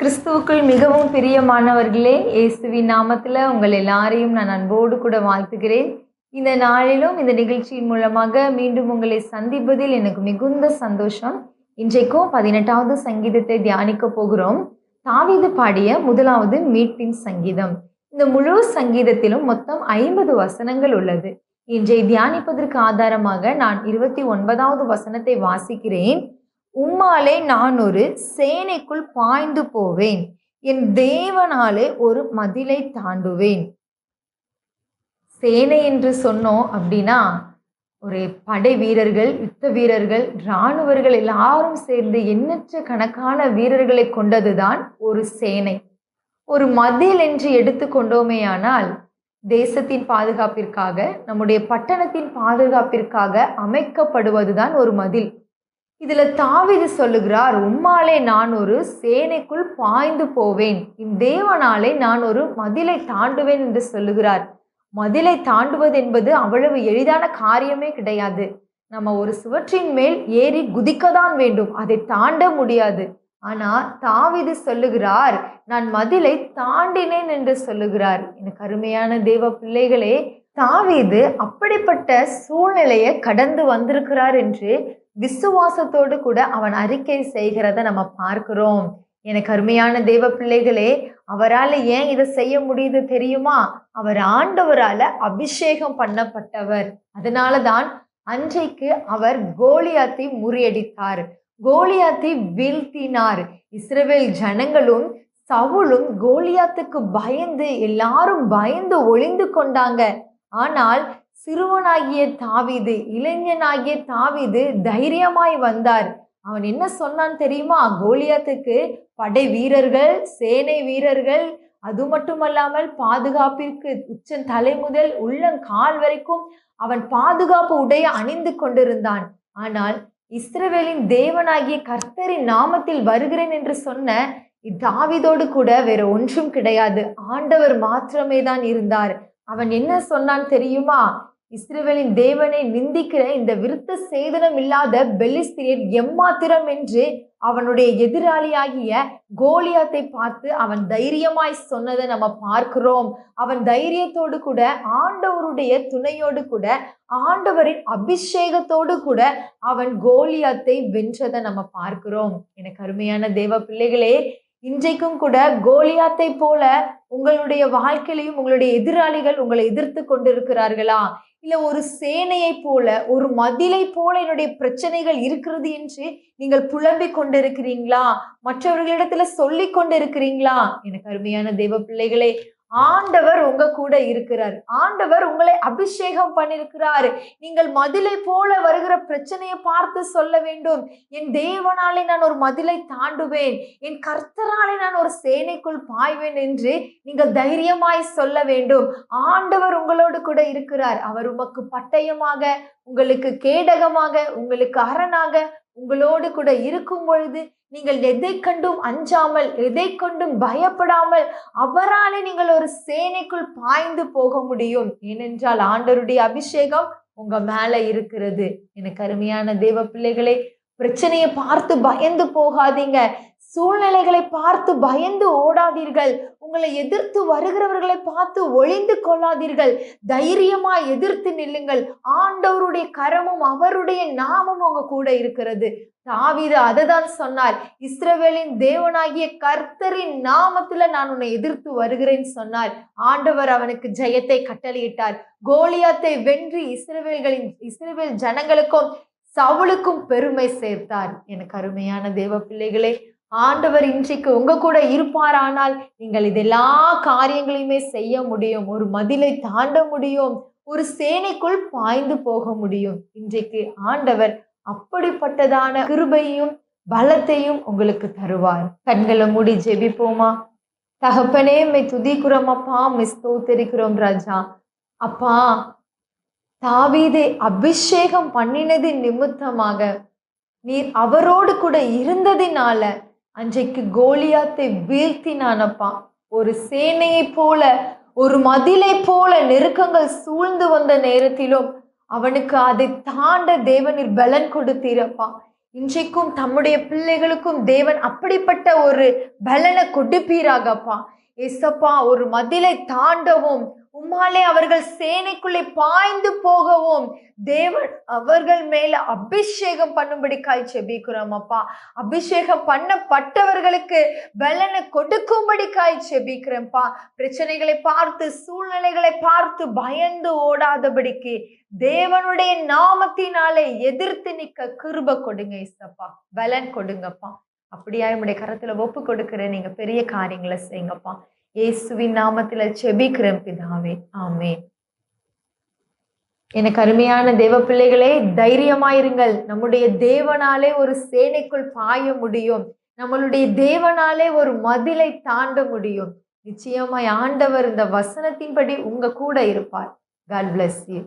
கிறிஸ்துவுக்குள் மிகவும் பிரியமானவர்களே இயேசுவின் நாமத்தில் உங்கள் எல்லாரையும் நான் அன்போடு கூட வாழ்த்துகிறேன். இந்த நாளிலும் இந்த நிகழ்ச்சியின் மூலமாக மீண்டும் உங்களை சந்திப்பதில் எனக்கு மிகுந்த சந்தோஷம். இன்றைக்கும் பதினெட்டாவது சங்கீதத்தை தியானிக்க போகிறோம். தாவீது பாடிய முதலாவது மீட்பின் சங்கீதம். இந்த முழு சங்கீதத்திலும் மொத்தம் ஐம்பது வசனங்கள் உள்ளது. இன்றை தியானிப்பதற்கு ஆதாரமாக நான் இருபத்தி ஒன்பதாவது வசனத்தை வாசிக்கிறேன். உம்மாலே நான் ஒரு சேனைக்குள் பாய்ந்து போவேன். என் தேவனாலே ஒரு மதிலை தாண்டுவேன். சேனை என்று சொன்னோம் அப்படின்னா ஒரு படை வீரர்கள் யுத்த வீரர்கள் இராணுவர்கள் எல்லாரும் சேர்ந்து எண்ணற்ற கணக்கான வீரர்களை கொண்டதுதான் ஒரு சேனை. ஒரு மதில் என்று எடுத்துக்கொண்டோமேயானால் தேசத்தின் பாதுகாப்பிற்காக நம்முடைய பட்டணத்தின் பாதுகாப்பிற்காக அமைக்கப்படுவதுதான் ஒரு மதில். இதில் தாவிது சொல்லுகிறார் உம்மாலே நான் ஒரு சேனைக்குள் பாய்ந்து போவேன். இத்தேவனாலே நான் ஒரு மதிலை தாண்டுவேன் என்று சொல்லுகிறார். மதிலை தாண்டுவது என்பது அவ்வளவு எளிதான காரியமே கிடையாது. நம்ம ஒரு சுவற்றின் மேல் ஏறி குதிக்கதான் வேண்டும். அதை தாண்ட முடியாது. ஆனால் தாவிது சொல்லுகிறார் நான் மதிலை தாண்டினேன் என்று சொல்லுகிறார். எனக்கு அருமையான தேவ பிள்ளைகளே தாவீது அப்படிப்பட்ட சூழ்நிலையை கடந்து வந்திருக்கிறார் என்று விசுவாசத்தோடு கூட அவன் அறிக்கை செய்கிறத நம்ம பார்க்கிறோம். எனக்கு அருமையான தெய்வ பிள்ளைகளே அவரால் ஏன் இதை செய்ய முடியுது தெரியுமா? அவர் ஆண்டவரால அபிஷேகம் பண்ணப்பட்டவர். அதனால தான் அன்றைக்கு அவர் கோலியாத்தை முறியடித்தார். கோலியாத்தை வீழ்த்தினார். இஸ்ரேல் ஜனங்களும் சவுளும் கோலியாத்துக்கு பயந்து எல்லாரும் பயந்து ஒளிந்து கொண்டாங்க. ஆனால் சிறுவனாகிய தாவிது இளைஞனாகிய தாவிது தைரியமாய் வந்தார். அவன் என்ன சொன்னான் தெரியுமா? கோலியாத்துக்கு படை வீரர்கள் சேனை வீரர்கள் அது மட்டுமல்லாமல் பாதுகாப்பிற்கு உச்சன் தலை முதல் உள்ளங்கால் வரைக்கும் அவன் பாதுகாப்பு உடைய அணிந்து கொண்டிருந்தான். ஆனால் இஸ்ரவேலின் தேவனாகிய கர்த்தரின் நாமத்தில் வருகிறேன் என்று சொன்ன தாவிதோடு கூட வேற ஒன்றும் கிடையாது. ஆண்டவர் மாத்திரமே தான் இருந்தார். அவன் என்ன சொன்னான் தெரியுமா? இஸ்ரேவேலின் தேவனை நிந்திக்கிற இந்த விருத்த சேதனம் இல்லாத பெலிஸ்திரியர் எம்மாத்திரம் என்று அவனுடைய எதிராளியாகிய கோலியாத்தை பார்த்து அவன் தைரியமாய் சொன்னதை நம்ம பார்க்கிறோம். அவன் தைரியத்தோடு கூட ஆண்டவருடைய துணையோடு கூட ஆண்டவரின் அபிஷேகத்தோடு கூட அவன் கோலியாத்தை வென்றதை நம்ம பார்க்கிறோம். எனக்கு அருமையான தேவ பிள்ளைகளே இன்றைக்கும் கூட கோலியாத்தை போல உங்களுடைய வாழ்க்கையிலையும் உங்களுடைய எதிராளிகள் உங்களை எதிர்த்து கொண்டிருக்கிறார்களா? இல்ல ஒரு சேனையை போல ஒரு மதிலை போல என்னுடைய பிரச்சனைகள் இருக்கிறது என்று நீங்கள் புலம்பிக் கொண்டிருக்கிறீங்களா? மற்றவர்களிடத்துல சொல்லி கொண்டிருக்கிறீங்களா? எனக்கு அருமையான தெய்வ பிள்ளைகளே ஆண்டவர் உங்க கூட இருக்கிறார். ஆண்டவர் உங்களை அபிஷேகம் பண்ணிருக்கிறார் நீங்கள் மதிலை போல வருகிற பிரச்சனையை பார்த்து சொல்ல வேண்டும். என் தேவனாலே நான் ஒரு மதிலை தாண்டுவேன். என் கர்த்தராலே நான் ஒரு சேனைக்குள் பாய்வேன் என்று நீங்கள் தைரியமாய் சொல்ல வேண்டும். ஆண்டவர் உங்களோடு கூட இருக்கிறார். அவர் உமக்கு பட்டயமாக உங்களுக்கு கேடகமாக உங்களுக்கு அரணாக உங்களோடு கூட இருக்கும் பொழுது நீங்கள் எதை கண்டும் அஞ்சாமல் எதை கொண்டும் பயப்படாமல் அவராலே நீங்கள் ஒரு சேனைக்குள் பாய்ந்து போக முடியும். ஏனென்றால் ஆண்டருடைய அபிஷேகம் உங்க மேல இருக்கிறது. எனக்கு அருமையான தேவ பிள்ளைகளை பிரச்சனையை பார்த்து பயந்து போகாதீங்க. சூழ்நிலைகளை பார்த்து பயந்து ஓடாதீர்கள். உங்களை எதிர்த்து வருகிறவர்களை பார்த்து ஒளிந்து கொள்ளாதீர்கள். தைரியமா எதிர்த்து நில்லுங்கள். ஆண்டவருடைய கரமும் அவருடைய நாமம் உங்க கூட இருக்கிறது. தாவீது அதை தான் சொன்னார். இஸ்ரவேலின் தேவனாகிய கர்த்தரின் நாமத்துல நான் உன்னை எதிர்த்து வருகிறேன் சொன்னார். ஆண்டவர் அவனுக்கு ஜெயத்தை கட்டளையிட்டார். கோலியாத்தை வென்று இஸ்ரவேல்களின் இஸ்ரவேல் ஜனங்களுக்கும் சவுளுக்கும் பெருமை சேர்த்தார். எனக்கு அருமையான தேவ பிள்ளைகளே ஆண்டவர் இன்றைக்கு உங்க கூட இருப்பாரானால் நீங்கள் இதெல்லா காரியங்களையுமே செய்ய முடியும். ஒரு மதிலை தாண்ட முடியும். ஒரு சேனைக்குள் பாய்ந்து போக முடியும். இன்றைக்கு ஆண்டவர் அப்படிப்பட்டதான கிருபையும் பலத்தையும் உங்களுக்கு தருவார். கண்களை மூடி ஜெபிப்போமா? தகப்பனே மை துதிக்கிறோம் அப்பா மிஸ் தோத்தரிக்கிறோம் ராஜா. அப்பா தாவீதை அபிஷேகம் பண்ணினது நிமித்தமாக நீர் அவரோடு கூட இருந்ததினால அன்றைக்கு கோலியாத்தை வீழ்த்தினானப்பா. ஒரு சேனையை போல ஒரு மதிலை போல நெருக்கங்கள் சூழ்ந்து வந்த நேரத்திலும் அவனுக்கு அதை தாண்ட தேவனில் பலன் கொடுத்தீரப்பா. இன்றைக்கும் தம்முடைய பிள்ளைகளுக்கும் தேவன் அப்படிப்பட்ட ஒரு பலனை கொடுப்பீராகப்பா. எசப்பா ஒரு மதிலை தாண்டவும் உம்மாலே அவர்கள் சேனைக்குள்ளே பாய்ந்து போகவும் தேவன் அவர்கள் மேல அபிஷேகம் பண்ணும்படி காய் செபிக்கிறோம் அப்பா. அபிஷேகம் பண்ணப்பட்டவர்களுக்கு பலனை கொடுக்கும்படி காய் செபிக்கிறேன்ப்பா பிரச்சனைகளை பார்த்து சூழ்நிலைகளை பார்த்து பயந்து ஓடாதபடிக்கு தேவனுடைய நாமத்தினாலே எதிர்த்து நிக்க கிருப கொடுங்க இசப்பா பலன் கொடுங்கப்பா. அப்படியா என்னுடைய கரத்துல ஒப்பு கொடுக்கிறேன் நீங்க பெரிய காரியங்களை செய்யுங்கப்பா. இயேசுவின் நாமத்துல செபிக்கிறேன் பிதாவே. ஆமே எனக்கு அருமையான தேவ பிள்ளைகளே தைரியமாயிருங்கள். நம்முடைய தேவனாலே ஒரு சேனைக்குள் பாய முடியும். நம்மளுடைய தேவனாலே ஒரு மதிலை தாண்ட முடியும். நிச்சயமாய் ஆண்டவர் இந்த வசனத்தின்படி உங்க கூட இருப்பார். God bless you